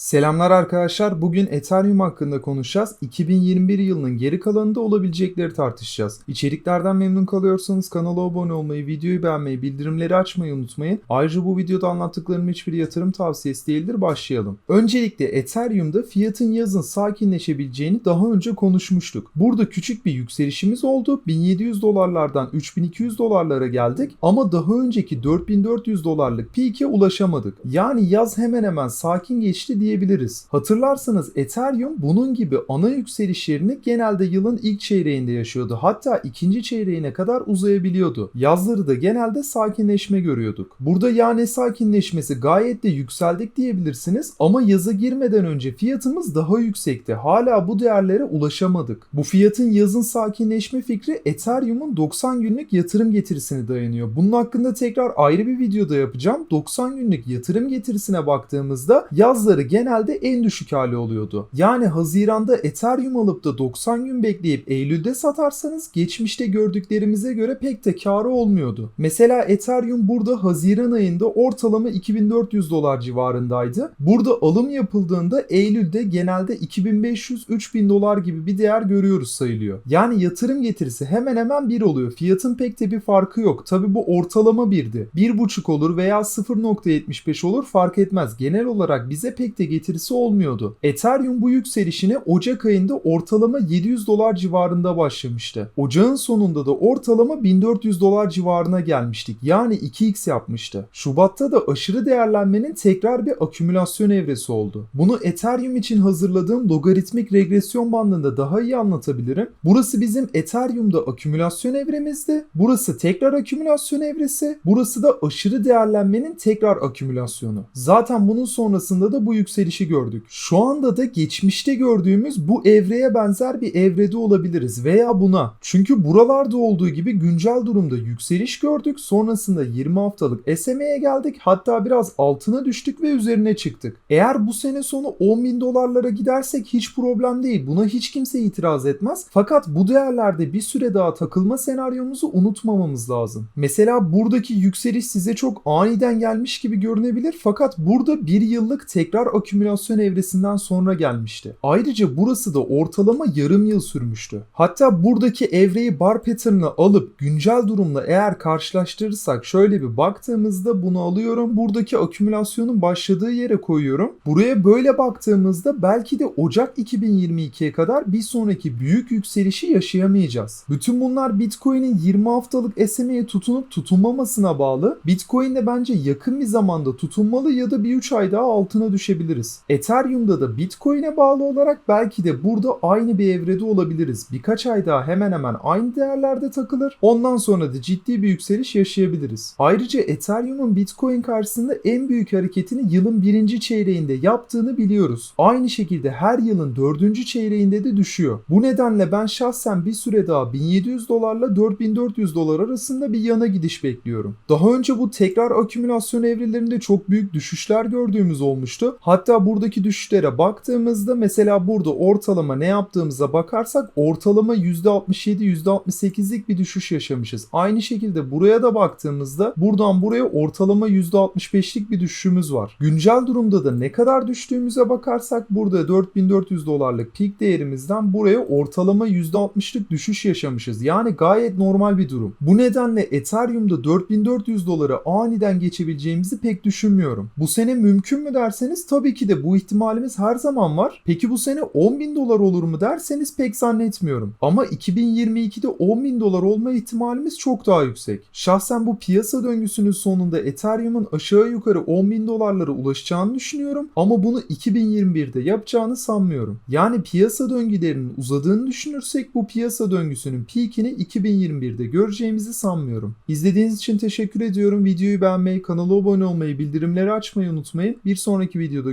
Selamlar arkadaşlar. Bugün Ethereum hakkında konuşacağız. 2021 yılının geri kalanında olabilecekleri tartışacağız. İçeriklerden memnun kalıyorsanız kanala abone olmayı, videoyu beğenmeyi, bildirimleri açmayı unutmayın. Ayrıca bu videoda anlattıklarım hiçbir yatırım tavsiyesi değildir. Başlayalım. Öncelikle Ethereum'da fiyatın yazın sakinleşebileceğini daha önce konuşmuştuk. Burada küçük bir yükselişimiz oldu. 1700 dolarlardan 3200 dolarlara geldik ama daha önceki 4400 dolarlık peak'e ulaşamadık. Yani yaz hemen hemen sakin geçti diyebiliriz. Hatırlarsanız Ethereum bunun gibi ana yükselişlerini genelde yılın ilk çeyreğinde yaşıyordu. Hatta ikinci çeyreğine kadar uzayabiliyordu. Yazları da genelde sakinleşme görüyorduk. Burada yani sakinleşmesi gayet de yükseldik diyebilirsiniz ama yaza girmeden önce fiyatımız daha yüksekti. Hala bu değerlere ulaşamadık. Bu fiyatın yazın sakinleşme fikri Ethereum'un 90 günlük yatırım getirisine dayanıyor. Bunun hakkında tekrar ayrı bir videoda yapacağım. 90 günlük yatırım getirisine baktığımızda yazları genelde en düşük hali oluyordu. Yani Haziran'da Ethereum alıp da 90 gün bekleyip Eylül'de satarsanız geçmişte gördüklerimize göre pek de karı olmuyordu. Mesela Ethereum burada Haziran ayında ortalama 2400 dolar civarındaydı. Burada alım yapıldığında Eylül'de genelde 2500-3000 dolar gibi bir değer görüyoruz sayılıyor. Yani yatırım getirisi hemen hemen 1 oluyor. Fiyatın pek de bir farkı yok. Tabi bu ortalama birdi. 1.5 olur veya 0.75 olur fark etmez. Genel olarak bize pek de getirisi olmuyordu. Ethereum bu yükselişine Ocak ayında ortalama 700 dolar civarında başlamıştı. Ocağın sonunda da ortalama 1400 dolar civarına gelmiştik. Yani 2x yapmıştı. Şubat'ta da aşırı değerlenmenin tekrar bir akümülasyon evresi oldu. Bunu Ethereum için hazırladığım logaritmik regresyon bandında daha iyi anlatabilirim. Burası bizim Ethereum'da akümülasyon evremizdi. Burası tekrar akümülasyon evresi. Burası da aşırı değerlenmenin tekrar akümülasyonu. Zaten bunun sonrasında da bu yükselişi gördük. Şu anda da geçmişte gördüğümüz bu evreye benzer bir evrede olabiliriz veya buna. Çünkü buralarda olduğu gibi güncel durumda yükseliş gördük. Sonrasında 20 haftalık SMA'ye geldik. Hatta biraz altına düştük ve üzerine çıktık. Eğer bu sene sonu 10 bin dolarlara gidersek hiç problem değil. Buna hiç kimse itiraz etmez. Fakat bu değerlerde bir süre daha takılma senaryomuzu unutmamamız lazım. Mesela buradaki yükseliş size çok aniden gelmiş gibi görünebilir. Fakat burada bir yıllık tekrar akümülasyon evresinden sonra gelmişti. Ayrıca burası da ortalama yarım yıl sürmüştü. Hatta buradaki evreyi bar pattern'la alıp güncel durumla eğer karşılaştırırsak şöyle bir baktığımızda bunu alıyorum. Buradaki akümülasyonun başladığı yere koyuyorum. Buraya böyle baktığımızda belki de Ocak 2022'ye kadar bir sonraki büyük yükselişi yaşayamayacağız. Bütün bunlar Bitcoin'in 20 haftalık SMA'ye tutunup tutunmamasına bağlı. Bitcoin de bence yakın bir zamanda tutunmalı ya da bir 3 ay daha altına düşebiliriz. Ethereum'da da Bitcoin'e bağlı olarak belki de burada aynı bir evrede olabiliriz. Birkaç ay daha hemen hemen aynı değerlerde takılır. Ondan sonra da ciddi bir yükseliş yaşayabiliriz. Ayrıca Ethereum'un Bitcoin karşısında en büyük hareketini yılın birinci çeyreğinde yaptığını biliyoruz. Aynı şekilde her yılın dördüncü çeyreğinde de düşüyor. Bu nedenle ben şahsen bir süre daha 1700 dolarla 4400 dolar arasında bir yana gidiş bekliyorum. Daha önce bu tekrar akümülasyon evrelerinde çok büyük düşüşler gördüğümüz olmuştu. Hatta buradaki düşüşlere baktığımızda mesela burada ortalama ne yaptığımıza bakarsak ortalama %67-%68'lik bir düşüş yaşamışız. Aynı şekilde buraya da baktığımızda buradan buraya ortalama %65'lik bir düşüşümüz var. Güncel durumda da ne kadar düştüğümüze bakarsak burada 4400 dolarlık peak değerimizden buraya ortalama %60'lık düşüş yaşamışız. Yani gayet normal bir durum. Bu nedenle Ethereum'da 4400 doları aniden geçebileceğimizi pek düşünmüyorum. Bu sene mümkün mü derseniz tabii ki de bu ihtimalimiz her zaman var. Peki bu sene 10 bin dolar olur mu derseniz pek zannetmiyorum. Ama 2022'de 10 bin dolar olma ihtimalimiz çok daha yüksek. Şahsen bu piyasa döngüsünün sonunda Ethereum'un aşağı yukarı 10 bin dolarlara ulaşacağını düşünüyorum. Ama bunu 2021'de yapacağını sanmıyorum. Yani piyasa döngülerinin uzadığını düşünürsek bu piyasa döngüsünün peakini 2021'de göreceğimizi sanmıyorum. İzlediğiniz için teşekkür ediyorum. Videoyu beğenmeyi, kanala abone olmayı, bildirimleri açmayı unutmayın. Bir sonraki videoda